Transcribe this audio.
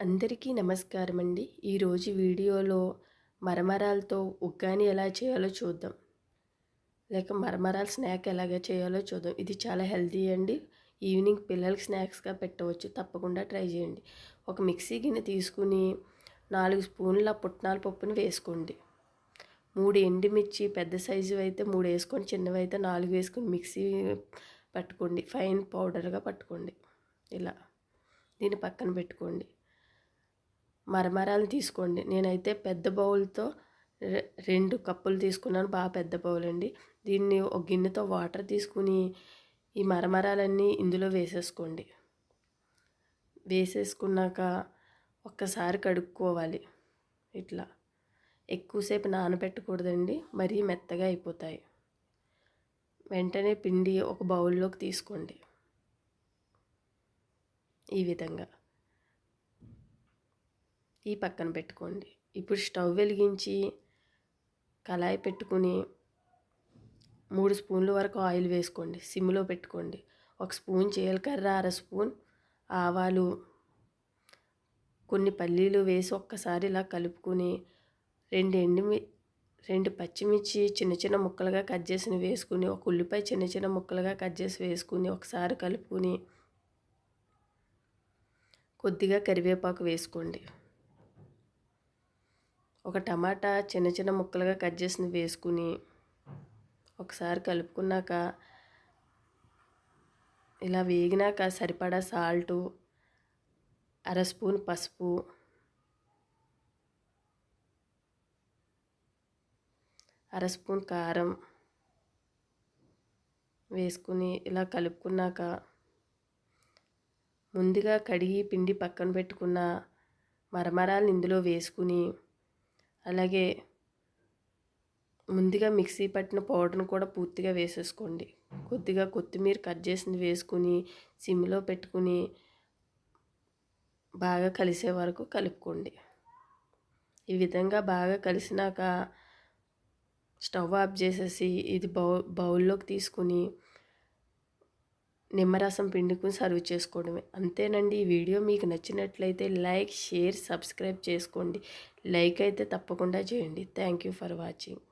అందరికీ నమస్కారం అండి ఈరోజు వీడియోలో మరమరాలతో ఉగ్గాని ఎలా చేయాలో చూద్దాం. లేక మరమరాల స్నాక్ ఎలాగ చేయాలో చూద్దాం. ఇది చాలా హెల్తీ అండి. ఈవినింగ్ పిల్లలకి స్నాక్స్గా పెట్టవచ్చు. తప్పకుండా ట్రై చేయండి. ఒక మిక్సీ గిన్నె తీసుకుని నాలుగు స్పూన్ల పుట్నాల పప్పుని వేసుకోండి. మూడు ఎండుమిర్చి పెద్ద సైజు అయితే మూడు వేసుకొని చిన్నవి అయితే నాలుగు వేసుకొని మిక్సీ పట్టుకోండి. ఫైన్ పౌడర్గా పట్టుకోండి. ఇలా దీన్ని పక్కన పెట్టుకోండి. మరమరాలు తీసుకోండి. నేనైతే పెద్ద బౌల్తో రెండు కప్పులు తీసుకున్నాను. బాగా పెద్ద బౌల్ అండి. దీన్ని ఒక గిన్నెతో వాటర్ తీసుకుని ఈ మరమరాలన్నీ ఇందులో వేసేసుకోండి. వేసేసుకున్నాక ఒక్కసారి కడుక్కోవాలి. ఇట్లా. ఎక్కువసేపు నానబెట్టకూడదండి. మరీ మెత్తగా అయిపోతాయి. వెంటనే పిండి ఒక బౌల్లోకి తీసుకోండి. ఈ విధంగా. ఈ పక్కన పెట్టుకోండి. ఇప్పుడు స్టవ్ వెలిగించి కళాయి పెట్టుకుని మూడు స్పూన్ల వరకు ఆయిల్ వేసుకోండి. సిమ్లో పెట్టుకోండి. ఒక స్పూన్ జీలకర్ర అర స్పూన్ ఆవాలు కొన్ని పల్లీలు వేసి ఒక్కసారి ఇలా కలుపుకొని రెండు ఎండుమి రెండు పచ్చిమిర్చి చిన్న చిన్న ముక్కలుగా కట్ చేసి వేసుకుని ఒక ఉల్లిపాయ చిన్న చిన్న ముక్కలుగా కట్ చేసి వేసుకుని ఒకసారి కలుపుకొని కొద్దిగా కరివేపాకు వేసుకోండి. ఒక టమాటా చిన్న చిన్న ముక్కలుగా కట్ చేసిన వేసుకుని ఒకసారి కలుపుకున్నాక ఇలా వేగినాక సరిపడా సాల్టు అర స్పూన్ పసుపు అర స్పూన్ కారం వేసుకుని ఇలా కలుపుకున్నాక ముందుగా కడిగి పిండి పక్కన పెట్టుకున్న మరమరాలను ఇందులో వేసుకుని అలాగే ముందుగా మిక్సీ పట్టిన పౌడర్ని కూడా పూర్తిగా వేసేసుకోండి. కొద్దిగా కొత్తిమీర కట్ చేసింది వేసుకుని సిమ్లో పెట్టుకుని బాగా కలిసే వరకు కలుపుకోండి. ఈ విధంగా బాగా కలిసినాక స్టవ్ ఆఫ్ చేసేసి ఇది బౌ బౌల్లోకి తీసుకుని నిమ్మరసం పిండుకుని సర్వ్ చేసుకోవడమే. అంతేనండి ఈ వీడియో మీకు నచ్చినట్లయితే లైక్ షేర్ సబ్స్క్రైబ్ చేసుకోండి. లైక్ అయితే తప్పకుండా చేయండి. Thank you for watching.